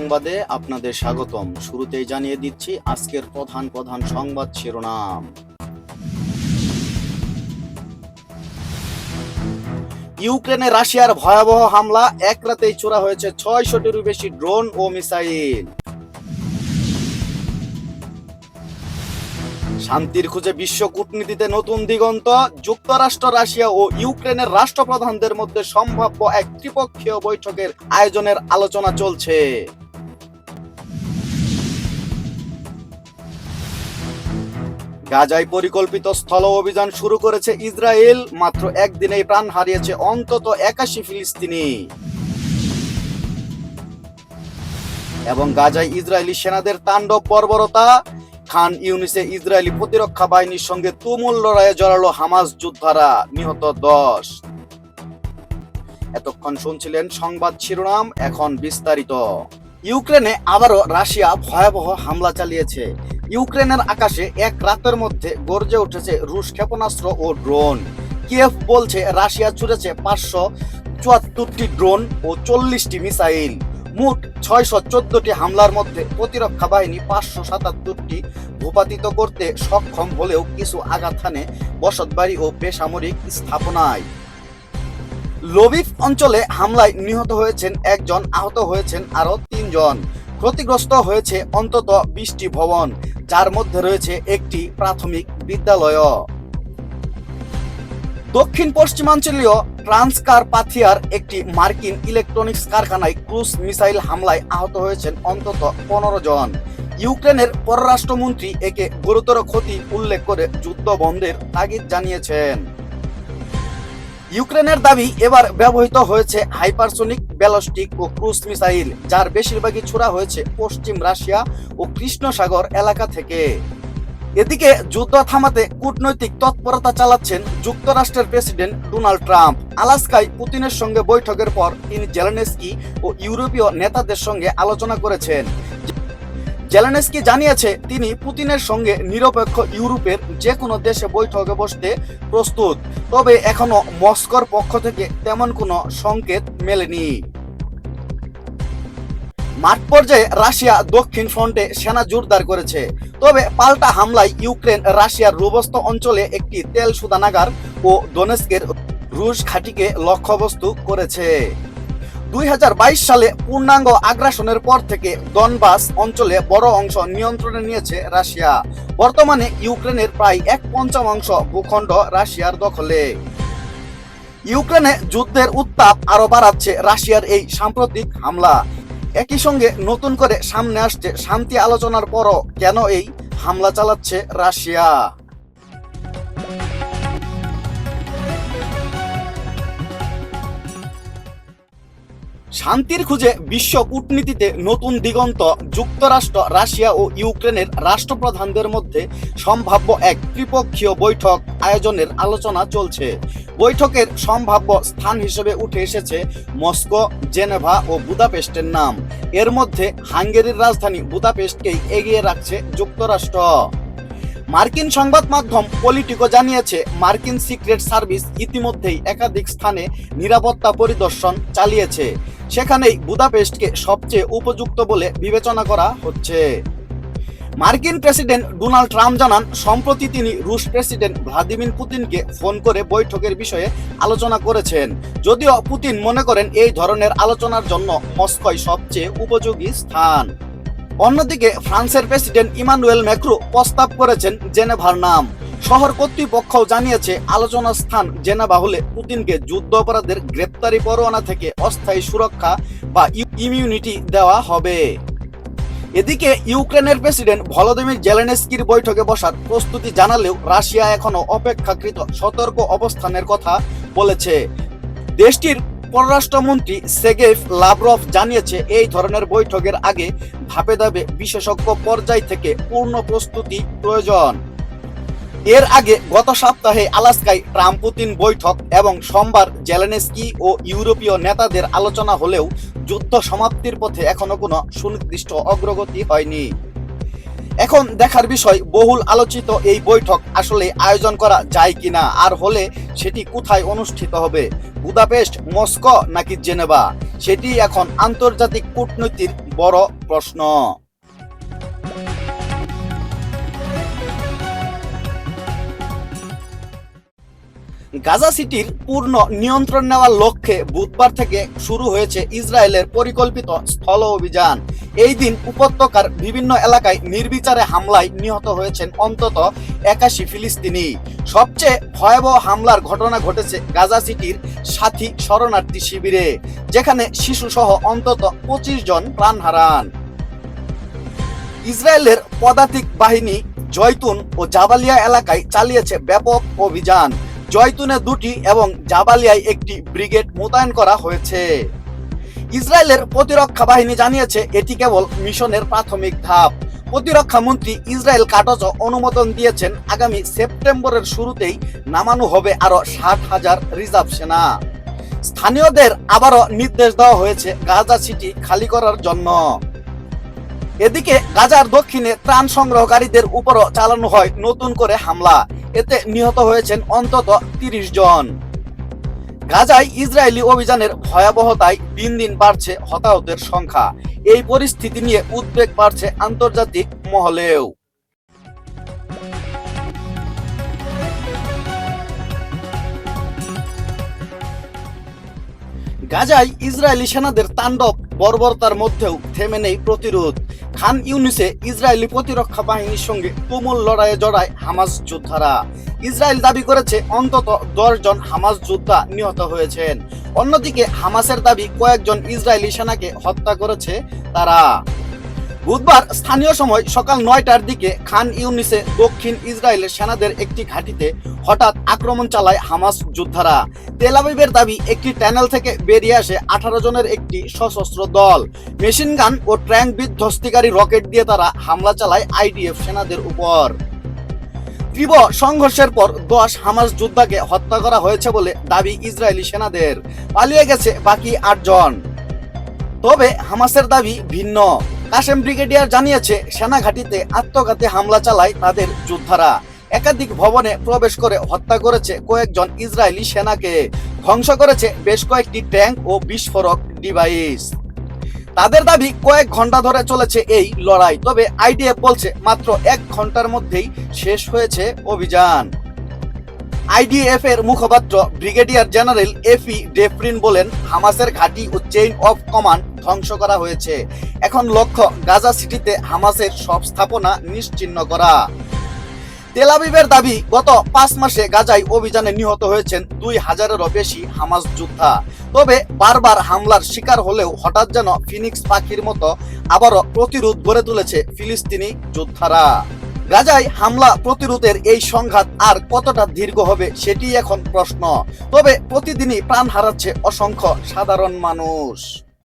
সংবাদে আপনাদের স্বাগতম। শুরুতেই জানিয়ে দিচ্ছি আজকের প্রধান প্রধান সংবাদ শিরোনাম। ইউক্রেনে রাশিয়ার ভয়াবহ হামলা, এক রাতেই চোরা হয়েছে ছয়শটিরও বেশি ড্রোন ও মিসাইল। শান্তির খুঁজে বিশ্ব কূটনীতিতে নতুন দিগন্ত, যুক্তরাষ্ট্র, রাশিয়া ও ইউক্রেনের রাষ্ট্রপ্রধানদের মধ্যে সম্ভাব্য এক ত্রিপক্ষীয় বৈঠকের আয়োজনের আলোচনা চলছে। গাজায় পরিকল্পিত স্থল অভিযান শুরু করেছে ইসরায়েল। মাত্র একদিনেই প্রাণ হারিয়েছে অন্তত একাশি ফিলিস্তিনি। এবং গাজায় ইসরায়েলি সেনাদের তাণ্ডব বর্বরতা। খান ইউনিসে ইসরায়েলি প্রতিরক্ষা বাহিনীর সঙ্গে তুমুল লড়াইয়ে জড়ালো হামাস যোদ্ধারা, নিহত দশ। এতক্ষণ শুনছিলেন সংবাদ শিরোনাম, এখন বিস্তারিত। ইউক্রেনে আবারও রাশিয়া ভয়াবহ হামলা চালিয়েছে। ইউক্রেনের আকাশে এক রাতের মধ্যে গর্জে উঠেছে রুশ ক্ষেপণাস্ত্র ও ড্রোন। কিয়েভ বলছে, রাশিয়া ছুড়েছে পাঁচশো চুয়াত্তরটি ড্রোন ও চল্লিশটি মিসাইল। মোট ছয়শো চোদ্দটি হামলার মধ্যে প্রতিরক্ষা বাহিনী পাঁচশো সাতাত্তরটি ভূপাতিত করতে সক্ষম হলেও কিছু আঘাত হানে বসতবাড়ি ও বেসামরিক স্থাপনায়। লবিভ অঞ্চলে হামলায় নিহত হয়েছেন একজন, আহত হয়েছেন আরও তিনজন। ক্ষতিগ্রস্ত হয়েছে অন্তত বিশটি ভবন। যার মধ্যে রয়েছে একটি প্রাথমিক বিদ্যালয়। দক্ষিণ পশ্চিমাঞ্চলীয় ট্রান্সকার পাথিয়ার একটি মার্কিন ইলেকট্রনিক্স কারখানায় ক্রুজ মিসাইল হামলায় আহত হয়েছেন অন্তত পনেরো জন। ইউক্রেনের পররাষ্ট্রমন্ত্রী একে গুরুতর ক্ষতি উল্লেখ করে যুদ্ধ বন্ধের তাগিদ জানিয়েছেন। ইউক্রেনের দাবি এবার ব্যবহৃত হয়েছে হাইপারসোনিক ব্যালস্টিক ও ক্রুজ মিসাইল, যার বেশিরভাগই ছোড়া হয়েছে পশ্চিম রাশিয়া ও কৃষ্ণ সাগর এলাকা থেকে। এদিকে যুদ্ধ থামাতে কূটনৈতিক তৎপরতা চালাচ্ছেন যুক্তরাষ্ট্রের প্রেসিডেন্ট ডোনাল্ড ট্রাম্প। আলাস্কায় পুতিনের সঙ্গে বৈঠকের পর তিনি জেলেনেস্কি ও ইউরোপীয় নেতাদের সঙ্গে আলোচনা করেছেন। জেলেনেস্কি জানিয়েছে, তিনি পুতিনের সঙ্গে নিরপেক্ষ ইউরোপের যে কোনো দেশে বৈঠকে বসতে প্রস্তুত, তবে এখনও মস্কোর পক্ষ থেকে তেমন কোনো সংকেত মেলেনি। মাঠ পর্যায়ে রাশিয়া দক্ষিণ ফ্রন্টে সেনা জোরদার করেছে, তবে পাল্টা হামলায় ইউক্রেন রাশিয়ার রুবস্ত অঞ্চলে একটি তেল সুদানাগার ও দোনেস্কের রুশ ঘাঁটিকে লক্ষ্যবস্তু করেছে। দু হাজার বাইশ সালে পূর্ণাঙ্গ আগ্রাসনের পর থেকে দনবাস অঞ্চলে বড় অংশ নিয়ন্ত্রণে নিয়েছে রাশিয়া। বর্তমানে ইউক্রেনের প্রায় এক পঞ্চমাংশ ভূখণ্ড রাশিয়ার দখলে। ইউক্রেনে যুদ্ধের উত্তাপ আরও বাড়াচ্ছে রাশিয়ার এই সাম্প্রতিক হামলা। একই সঙ্গে নতুন করে সামনে আসছে শান্তি আলোচনার পরও কেন এই হামলা চালাচ্ছে রাশিয়া? শান্তির খুঁজে বিশ্ব কূটনীতিতে নতুন দিগন্ত যুক্তরাষ্ট্র, রাশিয়া ও ইউক্রেনের রাষ্ট্রপ্রধানদের মধ্যে সম্ভাব্য এক ত্রিপক্ষীয় বৈঠক আয়োজনের আলোচনা চলছে। বৈঠকের সম্ভাব্য স্থান হিসেবে উঠে এসেছে মস্কো, জেনেভা ও বুদাপেস্টের নাম। এর মধ্যে হাঙ্গেরির রাজধানী বুদাপেস্টকেই এগিয়ে রাখছে যুক্তরাষ্ট্র। মার্কিন সংবাদ মাধ্যম পলিটিকো জানিয়েছে, মার্কিন সিক্রেট সার্ভিস ইতিমধ্যেই একাধিক স্থানে নিরাপত্তা পরিদর্শন চালিয়েছে। সেখানেই বুদাপেস্টকে সবচেয়ে উপযুক্ত বলে বিবেচনা করা হচ্ছে। মার্কিন প্রেসিডেন্ট ডোনাল্ড ট্রাম্প জানান, সম্প্রতি তিনি রুশ প্রেসিডেন্ট ভ্লাদিমির পুতিনকে ফোন করে বৈঠকের বিষয়ে আলোচনা করেছেন। যদিও পুতিন মনে করেন এই ধরনের আলোচনার জন্য মস্কোয় সবচেয়ে উপযোগী স্থান। অন্যদিকে ফ্রান্সের প্রেসিডেন্ট ইমানুয়েল ম্যাক্রো প্রস্তাব করেছেন জেনেভার নাম। শহর কর্তৃপক্ষ জানিয়েছে, আলোচনার স্থান জেনেভা হলে পুতিনকে যুদ্ধ অপরাধের গ্রেপ্তারি পরোয়ানা থেকে অস্থায়ী সুরক্ষা বা ইমিউনিটি দেওয়া হবে। এদিকে ইউক্রেনের প্রেসিডেন্ট ভলোদিমির জেলেনেস্কির বৈঠকে বসার প্রস্তুতি জানালেও রাশিয়া এখনও অপেক্ষাকৃত সতর্ক অবস্থানের কথা বলেছে। দেশটির পররাষ্ট্রমন্ত্রী সেগেফ লাভরভ জানিয়েছে, এই ধরনের বৈঠকের আগে ধাপে ধাপে বিশেষজ্ঞ পর্যায় থেকে পূর্ণ প্রস্তুতি প্রয়োজন। এর আগে গত সপ্তাহে আলাস্কায় ট্রাম্প পুতিন বৈঠক এবং সোমবার জেলেনেস্কি ও ইউরোপীয় নেতাদের আলোচনা হলেও যুদ্ধ সমাপ্তির পথে এখনও কোনো সুনির্দিষ্ট অগ্রগতি হয়নি। এখন দেখার বিষয়, বহুল আলোচিত এই বৈঠক আসলে আয়োজন করা যায় কিনা, আর হলে সেটি কোথায় অনুষ্ঠিত হবে? বুদাপেস্ট, মস্কো নাকি জেনেভা? সেটি এখন আন্তর্জাতিক কূটনীতির বড় প্রশ্ন। গাজা সিটির পূর্ণ নিয়ন্ত্রণ নেওয়ার লক্ষ্যে বুধবার থেকে শুরু হয়েছে ইসরায়েলের পরিকল্পিত স্থল অভিযান। এই দিন উপত্যকার বিভিন্ন এলাকায় নির্বিচারে হামলায় নিহত হয়েছেন অন্তত একাশি ফিলিস্তিনি। সবচেয়ে ভয়াবহ হামলার ঘটনা ঘটেছে গাজা সিটির সাথী শরণার্থী শিবিরে, যেখানে শিশুসহ অন্তত পঁচিশ জন প্রাণ হারান। ইসরায়েলের পদাতিক বাহিনী জয়তুন ও জাবালিয়া এলাকায় চালিয়েছে ব্যাপক অভিযান। জয়তুনে দুটি এবং জাবালিয়ায় একটি ব্রিগেড মোতায়েন করা হয়েছে। ইসরায়েলের প্রতিরক্ষা বাহিনী জানিয়েছে, এটি কেবল মিশনের প্রাথমিক ধাপ। প্রতিরক্ষা মন্ত্রী ইসরায়েল কাটজ অনুমোদন দিয়েছেন, আগামী সেপ্টেম্বরের শুরুতেই নামানো হবে আরও ষাট হাজার রিজার্ভ সেনা। স্থানীয়দের আবারও নির্দেশ দেওয়া হয়েছে গাজা সিটি খালি করার জন্য। এদিকে গাজার দক্ষিণে ত্রাণ সংগ্রহকারীদের উপরও চালানো হয় নতুন করে হামলা। এতে নিহত হয়েছেন অন্তত তিরিশ জন। গাজায় ইসরায়েলি অভিযানের ভয়াবহতায় দিন দিন বাড়ছে হতাহতের সংখ্যা। এই পরিস্থিতি নিয়ে উদ্বেগ বাড়ছে আন্তর্জাতিক মহলেও। গাজায় ইসরায়েলি সেনাদের তাণ্ডব বর্বরতার মধ্যেও থেমে নেই প্রতিরোধ। খান ইউনিসে ইসরায়েলি প্রতিরক্ষা বাহিনীর সঙ্গে তুমুল লড়াইয়ে জড়ায় হামাস যোদ্ধারা। ইসরায়েল দাবি করেছে অন্তত দশজন হামাস যোদ্ধা নিহত হয়েছেন। অন্যদিকে হামাসের দাবি কয়েকজন ইসরায়েলি সেনাকে হত্যা করেছে তারা। বুধবার স্থানীয় সময় সকাল নয়টার দিকে খান ইউনিসে দক্ষিণ ইসরায়েলের সেনাদের একটি ঘাঁটিতে হঠাৎ আক্রমণ চালায় হামাস যোদ্ধারা। তেলাবিবের দাবি, একটি ট্যানেল থেকে বেরিয়ে আসে আঠারো জনের একটি সশস্ত্র দল। মেশিন গান ও ট্র্যাঙ্ক বিধ্বস্তিকারী রকেট দিয়ে তারা হামলা চালায় আইডিএফ সেনাদের উপর। তীব্র সংঘর্ষের পর দশ হামাস যোদ্ধাকে হত্যা করা হয়েছে বলে দাবি ইসরায়েলি সেনাদের। পালিয়ে গেছে বাকি আটজন। তবে হামাসের দাবি ভিন্ন। কাশেম ব্রিগেডিয়ার জানিয়েছে সেনা ঘাঁটিতে আত্মঘাতী হামলা চালায় তাদের যোদ্ধারা। একাধিক ভবনে প্রবেশ করে হত্যা করেছে কয়েকজন ইসরায়েলি সেনাকে। ধ্বংস করেছে বেশ কয়েকটি ট্যাঙ্ক ও বিস্ফোরক ডিভাইস। তাদের দাবি, কয়েক ঘণ্টা ধরে চলেছে এই লড়াই, তবে আইডিএফ বলছে মাত্র এক ঘণ্টার মধ্যেই শেষ হয়েছে অভিযান। আইডিএফ এর মুখপাত্র ব্রিগেডিয়ার জেনারেল এফি ডেফরিন বলেন, হামাসের ঘাঁটি ও চেইন অফ কমান্ড ধ্বংস করা হয়েছে। এখন লক্ষ্য, গাজা সিটিতে হামাসের সব স্থাপনা নিশ্চিহ্ন করা। তেলাবিবের দাবি, গত পাঁচ মাসে গাজায় অভিযানে নিহত হয়েছেন দুই হাজারেরও বেশি হামাস যোদ্ধা। তবে বারবার হামলার শিকার হলেও হঠাৎ যেন ফিনিক্স পাখির মতো আবারও প্রতিরোধ গড়ে তুলেছে ফিলিস্তিনি যোদ্ধারা। গাজায় হামলা প্রতিরোধের এই সংঘাত আর কতটা দীর্ঘ হবে সেটি এখন প্রশ্ন। তবে প্রতিদিনই প্রাণ হারাচ্ছে অসংখ্য সাধারণ মানুষ।